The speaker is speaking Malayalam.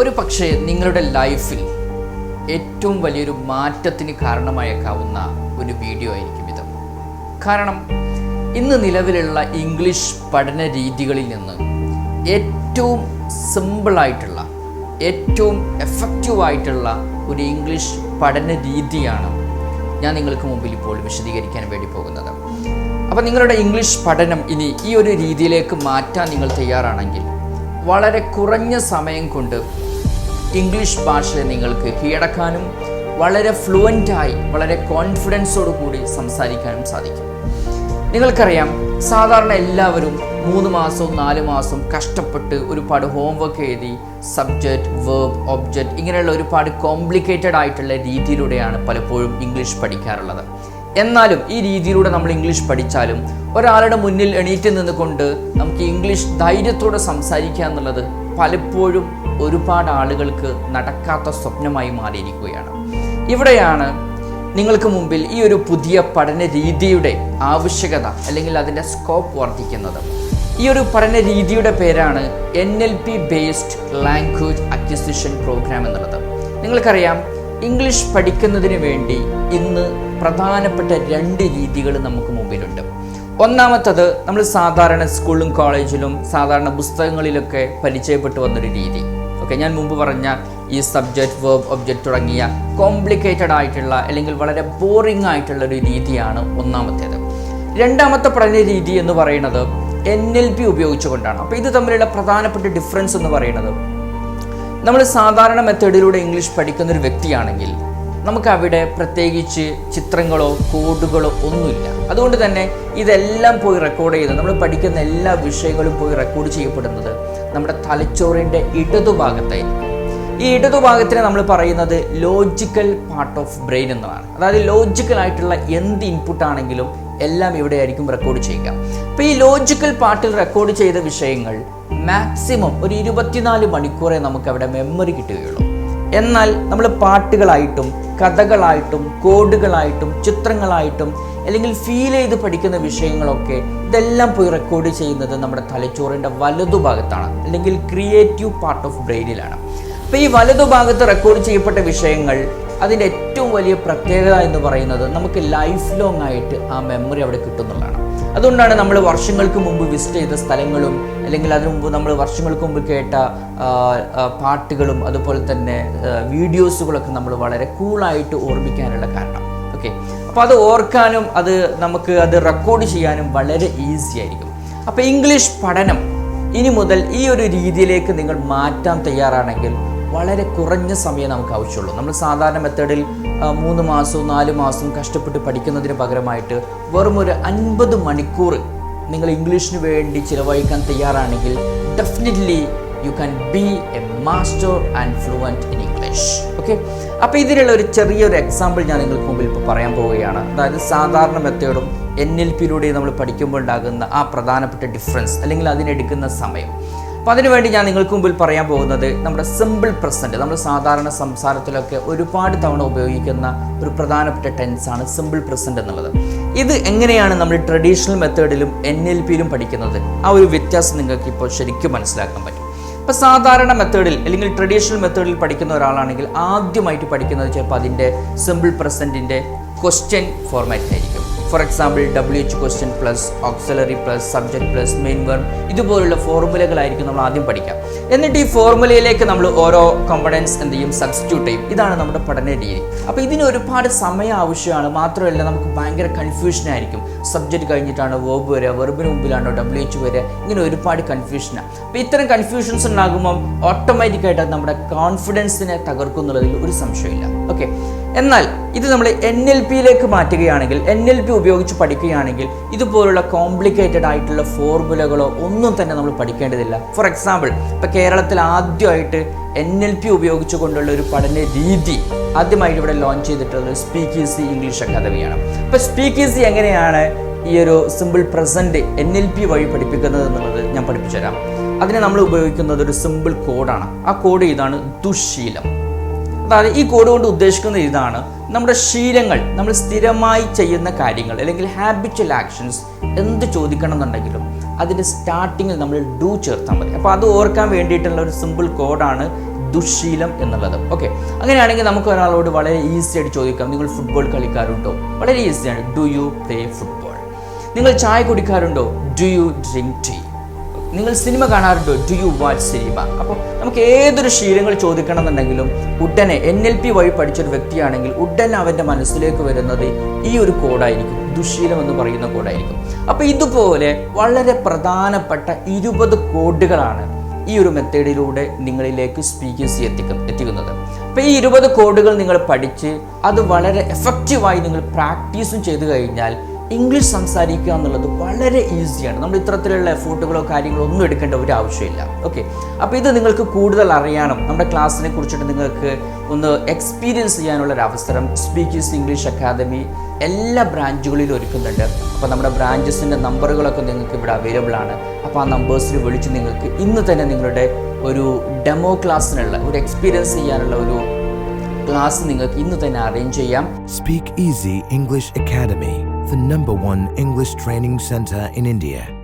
ഒരു പക്ഷേ നിങ്ങളുടെ ലൈഫിൽ ഏറ്റവും വലിയൊരു മാറ്റത്തിന് കാരണമായേക്കാവുന്ന ഒരു വീഡിയോ ആയിരിക്കും ഇത്. കാരണം ഇന്ന് നിലവിലുള്ള ഇംഗ്ലീഷ് പഠന രീതികളിൽ നിന്ന് ഏറ്റവും സിമ്പിളായിട്ടുള്ള ഏറ്റവും എഫക്റ്റീവായിട്ടുള്ള ഒരു ഇംഗ്ലീഷ് പഠന രീതിയാണ് ഞാൻ നിങ്ങൾക്ക് മുമ്പിൽ ഇപ്പോൾ വിശദീകരിക്കാൻ വേണ്ടി പോകുന്നത്. അപ്പോൾ നിങ്ങളുടെ ഇംഗ്ലീഷ് പഠനം ഇനി ഈ ഒരു രീതിയിലേക്ക് മാറ്റാൻ നിങ്ങൾ തയ്യാറാണെങ്കിൽ വളരെ കുറഞ്ഞ സമയം കൊണ്ട് ഇംഗ്ലീഷ് ഭാഷയെ നിങ്ങൾക്ക് കീഴടക്കാനും വളരെ ഫ്ലുവന്റായി വളരെ കോൺഫിഡൻസോടു കൂടി സംസാരിക്കാനും സാധിക്കും. നിങ്ങൾക്കറിയാം സാധാരണ എല്ലാവരും മൂന്ന് മാസവും നാല് മാസവും കഷ്ടപ്പെട്ട് ഒരുപാട് ഹോംവർക്ക് എഴുതി സബ്ജക്റ്റ് വേർബ് ഒബ്ജക്റ്റ് ഇങ്ങനെയുള്ള ഒരുപാട് കോംപ്ലിക്കേറ്റഡ് ആയിട്ടുള്ള രീതിയിലൂടെയാണ് പലപ്പോഴും ഇംഗ്ലീഷ് പഠിക്കാറുള്ളത്. എന്നാലും ഈ രീതിയിലൂടെ നമ്മൾ ഇംഗ്ലീഷ് പഠിച്ചാലും ഒരാളുടെ മുന്നിൽ എണീറ്റ് നിന്നുകൊണ്ട് നമുക്ക് ഇംഗ്ലീഷ് ധൈര്യത്തോടെ സംസാരിക്കുക എന്നുള്ളത് പലപ്പോഴും ഒരുപാട് ആളുകൾക്ക് നടക്കാത്ത സ്വപ്നമായി മാറിയിരിക്കുകയാണ്. ഇവിടെയാണ് നിങ്ങൾക്ക് മുമ്പിൽ ഈ ഒരു പുതിയ പഠന രീതിയുടെ ആവശ്യകത അല്ലെങ്കിൽ അതിന്റെ സ്കോപ്പ് വർദ്ധിക്കുന്നത്. ഈ ഒരു പഠന രീതിയുടെ പേരാണ് N L P based language acquisition programme എന്നുള്ളത്. നിങ്ങൾക്കറിയാം ഇംഗ്ലീഷ് പഠിക്കുന്നതിന് വേണ്ടി ഇന്ന് പ്രധാനപ്പെട്ട രണ്ട് രീതികൾ നമുക്ക് മുമ്പിലുണ്ട്. ഒന്നാമത്തത് നമ്മൾ സാധാരണ സ്കൂളിലും കോളേജിലും സാധാരണ പുസ്തകങ്ങളിലൊക്കെ പരിചയപ്പെട്ടു വന്നൊരു രീതി. ഓക്കെ ഞാൻ മുമ്പ് പറഞ്ഞ ഈ സബ്ജക്റ്റ് വേർബ് ഒബ്ജക്റ്റ് തുടങ്ങിയ കോംപ്ലിക്കേറ്റഡ് ആയിട്ടുള്ള അല്ലെങ്കിൽ വളരെ ബോറിംഗ് ആയിട്ടുള്ള ഒരു രീതിയാണ് ഒന്നാമത്തേത്. രണ്ടാമത്തെ പഠന രീതി എന്ന് പറയുന്നത് എൻ എൽ പി ഉപയോഗിച്ചുകൊണ്ടാണ്. അപ്പോൾ ഇത് തമ്മിലുള്ള പ്രധാനപ്പെട്ട ഡിഫറൻസ് എന്ന് പറയുന്നത് നമ്മൾ സാധാരണ മെത്തേഡിലൂടെ ഇംഗ്ലീഷ് പഠിക്കുന്ന ഒരു വ്യക്തിയാണെങ്കിൽ നമുക്ക് അവിടെ പ്രത്യേകിച്ച് ചിത്രങ്ങളോ കോഡുകളോ ഒന്നുമില്ല. അതുകൊണ്ട് തന്നെ ഇതെല്ലാം പോയി റെക്കോർഡ് ചെയ്ത് നമ്മൾ പഠിക്കുന്ന എല്ലാ വിഷയങ്ങളും പോയി റെക്കോർഡ് ചെയ്യപ്പെടുന്നത് നമ്മുടെ തലച്ചോറിന്റെ ഇടതുഭാഗത്തായിരിക്കും. ഈ ഇടതുഭാഗത്തിന് നമ്മൾ പറയുന്നത് ലോജിക്കൽ പാർട്ട് ഓഫ് ബ്രെയിൻ എന്നതാണ്. അതായത് ലോജിക്കൽ ആയിട്ടുള്ള എന്ത് ഇൻപുട്ട് ആണെങ്കിലും എല്ലാം ഇവിടെ ആയിരിക്കും റെക്കോർഡ് ചെയ്യുക. അപ്പോൾ ഈ ലോജിക്കൽ പാർട്ടിൽ റെക്കോർഡ് ചെയ്ത വിഷയങ്ങൾ മാക്സിമം ഒരു ഇരുപത്തിനാല് മണിക്കൂറേ നമുക്ക് അവിടെ മെമ്മറി കിട്ടുകയുള്ളൂ. എന്നാൽ നമ്മൾ പാട്ടുകളായിട്ടും കഥകളായിട്ടും കോഡുകളായിട്ടും ചിത്രങ്ങളായിട്ടും അല്ലെങ്കിൽ ഫീൽ ചെയ്ത് പഠിക്കുന്ന വിഷയങ്ങളൊക്കെ ഇതെല്ലാം പോയി റെക്കോർഡ് ചെയ്യുന്നത് നമ്മുടെ തലച്ചോറിന്റെ വലതുഭാഗത്താണ് അല്ലെങ്കിൽ ക്രിയേറ്റീവ് പാർട്ട് ഓഫ് ബ്രെയിനിലാണ് അപ്പോൾ ഈ വലതുഭാഗത്ത് റെക്കോർഡ് ചെയ്യപ്പെട്ട വിഷയങ്ങൾ അതിന്റെ ഏറ്റവും വലിയ പ്രത്യേകത എന്ന് പറയുന്നത് നമുക്ക് ലൈഫ് ലോങ് ആയിട്ട് ആ മെമ്മറി അവിടെ കിട്ടുന്നുള്ളതാണ്. അതുകൊണ്ടാണ് നമ്മൾ വർഷങ്ങൾക്ക് മുമ്പ് വിസിറ്റ് ചെയ്ത സ്ഥലങ്ങളും അല്ലെങ്കിൽ അതിനു മുമ്പ് നമ്മൾ വർഷങ്ങൾക്ക് മുമ്പ് കേട്ട പാട്ടുകളും അതുപോലെ തന്നെ വീഡിയോസുകളൊക്കെ നമ്മൾ വളരെ കൂളായിട്ട് ഓർമ്മിക്കാനുള്ള കാരണം. ഓക്കെ അപ്പോൾ അത് ഓർക്കാനും അത് നമുക്ക് അത് റെക്കോർഡ് ചെയ്യാനും വളരെ ഈസി ആയിരിക്കും. അപ്പോൾ ഇംഗ്ലീഷ് പഠനം ഇനി മുതൽ ഈ ഒരു രീതിയിലേക്ക് നിങ്ങൾ മാറ്റാൻ തയ്യാറാണെങ്കിൽ വളരെ കുറഞ്ഞ സമയം നമുക്ക് ആവശ്യമുള്ളൂ. നമ്മൾ സാധാരണ മെത്തേഡിൽ മൂന്ന് മാസവും നാല് മാസവും കഷ്ടപ്പെട്ട് പഠിക്കുന്നതിന് പകരമായിട്ട് വെറും ഒരു അൻപത് മണിക്കൂർ നിങ്ങൾ ഇംഗ്ലീഷിന് വേണ്ടി ചിലവഴിക്കാൻ തയ്യാറാണെങ്കിൽ definitely you can be a master and fluent in English okay അപ്പോൾ ഇതിനുള്ള ഒരു ചെറിയൊരു എക്സാമ്പിൾ ഞാൻ നിങ്ങൾക്ക് മുമ്പിൽ ഇപ്പോൾ പറയാൻ പോവുകയാണ്. അതായത് സാധാരണ മെത്തേഡും എൻ എൽ പിയിലൂടെ നമ്മൾ പഠിക്കുമ്പോൾ ഉണ്ടാകുന്ന ആ പ്രധാനപ്പെട്ട ഡിഫറൻസ് അല്ലെങ്കിൽ അതിനെടുക്കുന്ന സമയം. അപ്പോൾ അതിനുവേണ്ടി ഞാൻ നിങ്ങൾക്ക് മുമ്പിൽ പറയാൻ പോകുന്നത് നമ്മുടെ സിമ്പിൾ പ്രസന്റ് നമ്മൾ സാധാരണ സംസാരത്തിലൊക്കെ ഒരുപാട് തവണ ഉപയോഗിക്കുന്ന ഒരു പ്രധാനപ്പെട്ട ടെൻസാണ് സിമ്പിൾ പ്രസന്റ് എന്നുള്ളത്. ഇത് എങ്ങനെയാണ് നമ്മൾ ട്രഡീഷണൽ മെത്തേഡിലും എൻ എൽ പിയിലും പഠിക്കുന്നത്? ആ ഒരു വ്യത്യാസം നിങ്ങൾക്ക് ഇപ്പോൾ ശരിക്കും മനസ്സിലാക്കാൻ പറ്റും. ഇപ്പോൾ സാധാരണ മെത്തേഡിൽ അല്ലെങ്കിൽ ട്രഡീഷണൽ മെത്തേഡിൽ പഠിക്കുന്ന ഒരാളാണെങ്കിൽ ആദ്യമായിട്ട് പഠിക്കുന്നത് ചിലപ്പോൾ അതിന്റെ സിമ്പിൾ പ്രസന്റിന്റെ ക്വസ്റ്റ്യൻ ഫോർമാറ്റ് ആയിരിക്കും. For example W H question plus auxiliary plus subject plus main verb ഇതുപോലുള്ള ഫോർമുലകളായിരിക്കും നമ്മൾ ആദ്യം പഠിക്കാം എന്നിട്ട് ഈ ഫോർമുലയിലേക്ക് നമ്മൾ ഓരോ കമ്പണൻസ് എന്ത് ചെയ്യും സബ്സ്റ്റിറ്റ്യൂട്ട് ചെയ്യും. ഇതാണ് നമ്മുടെ പഠന രീതി. അപ്പോൾ ഇതിന് ഒരുപാട് സമയം ആവശ്യമാണ്. മാത്രമല്ല നമുക്ക് ഭയങ്കര കൺഫ്യൂഷൻ ആയിരിക്കും. സബ്ജക്റ്റ് കഴിഞ്ഞിട്ടാണ് വേർബ് വരിക വെർബിന് മുമ്പിലാണോ ഡബ്ല്യു എച്ച് വരിക ഇങ്ങനെ ഒരുപാട് കൺഫ്യൂഷനാണ് അപ്പോൾ ഇത്തരം കൺഫ്യൂഷൻസ് ഉണ്ടാകുമ്പോൾ ഓട്ടോമാറ്റിക്കായിട്ട് നമ്മുടെ കോൺഫിഡൻസിനെ തകർക്കുന്നുള്ളതിൽ ഒരു സംശയമില്ല. ഓക്കെ എന്നാൽ ഇത് നമ്മൾ എൻ എൽ പിയിലേക്ക് മാറ്റുകയാണെങ്കിൽ എൻ എൽ പി ഉപയോഗിച്ച് പഠിക്കുകയാണെങ്കിൽ ഇതുപോലുള്ള കോംപ്ലിക്കേറ്റഡ് ആയിട്ടുള്ള ഫോർമുലകളോ ഒന്നും തന്നെ നമ്മൾ പഠിക്കേണ്ടതില്ല. ഫോർ എക്സാമ്പിൾ ഇപ്പോൾ കേരളത്തിൽ ആദ്യമായിട്ട് എൻ എൽ പി ഉപയോഗിച്ചുകൊണ്ടുള്ള ഒരു പഠന രീതി ആദ്യമായിട്ട് ഇവിടെ ലോഞ്ച് ചെയ്തിട്ടുള്ളത് സ്പീക്ക് ഈസി ഇംഗ്ലീഷ് അക്കാദമിയാണ് അപ്പോൾ സ്പീക്ക് ഈസി എങ്ങനെയാണ് ഈ ഒരു simple present N L P വഴി പഠിപ്പിക്കുന്നത് എന്നുള്ളത് ഞാൻ പഠിപ്പിച്ചു തരാം അതിന് നമ്മൾ ഉപയോഗിക്കുന്നത് ഒരു സിമ്പിൾ കോഡാണ് ആ കോഡ് ഇതാണ് ദുശീലം. അതായത് ഈ കോഡ് കൊണ്ട് ഉദ്ദേശിക്കുന്ന ഇതാണ് നമ്മുടെ ശീലങ്ങൾ നമ്മൾ സ്ഥിരമായി ചെയ്യുന്ന കാര്യങ്ങൾ അല്ലെങ്കിൽ ഹാബിച്വൽ ആക്ഷൻസ് എന്ത് ചോദിക്കണം എന്നുണ്ടെങ്കിലും അതിന്റെ സ്റ്റാർട്ടിങ്ങിൽ നമ്മൾ ഡു ചേർത്താൽ മതി. അപ്പോൾ അത് ഓർക്കാൻ വേണ്ടിയിട്ടുള്ള ഒരു സിമ്പിൾ കോഡാണ് ദുശീലം എന്നുള്ളത്. ഓക്കെ അങ്ങനെയാണെങ്കിൽ നമുക്ക് ഒരാളോട് വളരെ ഈസി ആയിട്ട് ചോദിക്കാം നിങ്ങൾ ഫുട്ബോൾ കളിക്കാറുണ്ടോ? വളരെ ഈസിയാണ് ഡു യു പ്ലേ ഫുട്ബോൾ നിങ്ങൾ ചായ കുടിക്കാറുണ്ടോ? ഡു യു ഡ്രിങ്ക് ടീ നിങ്ങൾ സിനിമ കാണാറുണ്ടോ? ഡു യു വാച്ച് സിനിമ അപ്പോൾ നമുക്ക് ഏതൊരു ശീലങ്ങൾ ചോദിക്കണമെന്നുണ്ടെങ്കിലും ഉടനെ എൻ എൽ പി വഴി പഠിച്ചൊരു വ്യക്തിയാണെങ്കിൽ ഉടനെ അവന്റെ മനസ്സിലേക്ക് വരുന്നത് ഈ ഒരു കോഡായിരിക്കും. ദുശീലം എന്ന് പറയുന്ന കോഡായിരിക്കും. അപ്പോൾ ഇതുപോലെ വളരെ പ്രധാനപ്പെട്ട ഇരുപത് കോഡുകളാണ് ഈ ഒരു മെത്തേഡിലൂടെ നിങ്ങളിലേക്ക് സ്പീക്കേഴ്സ് എത്തിക്കും എത്തിക്കുന്നത്. അപ്പോൾ ഈ ഇരുപത് കോഡുകൾ നിങ്ങൾ പഠിച്ച് അത് വളരെ എഫക്റ്റീവായി നിങ്ങൾ പ്രാക്ടീസും ചെയ്തു കഴിഞ്ഞാൽ ഇംഗ്ലീഷ് സംസാരിക്കുക എന്നുള്ളത് വളരെ ഈസിയാണ്. നമ്മൾ ഇത്തരത്തിലുള്ള എഫോർട്ടുകളോ കാര്യങ്ങളോ ഒന്നും എടുക്കേണ്ട ഒരു ആവശ്യമില്ല. ഓക്കെ അപ്പോൾ ഇത് നിങ്ങൾക്ക് കൂടുതൽ അറിയാനും നമ്മുടെ ക്ലാസ്സിനെ കുറിച്ചിട്ട് നിങ്ങൾക്ക് ഒന്ന് എക്സ്പീരിയൻസ് ചെയ്യാനുള്ള ഒരു അവസരം സ്പീക്കേഴ്സ് ഇംഗ്ലീഷ് അക്കാദമി എല്ലാ ബ്രാഞ്ചുകളിലും ഒരുക്കുന്നുണ്ട്. അപ്പോൾ നമ്മുടെ ബ്രാഞ്ചസിന്റെ നമ്പറുകളൊക്കെ നിങ്ങൾക്ക് ഇവിടെ അവൈലബിൾ ആണ്. അപ്പോൾ ആ നമ്പേഴ്സിൽ വിളിച്ച് നിങ്ങൾക്ക് ഇന്ന് തന്നെ നിങ്ങളുടെ ഒരു ഡെമോ ക്ലാസ്സിനുള്ള ഒരു എക്സ്പീരിയൻസ് ചെയ്യാനുള്ള ഒരു ക്ലാസ് നിങ്ങൾക്ക് ഇന്ന് തന്നെ അറേഞ്ച് ചെയ്യാം. Speak easy English Academy, the number one English training center in India.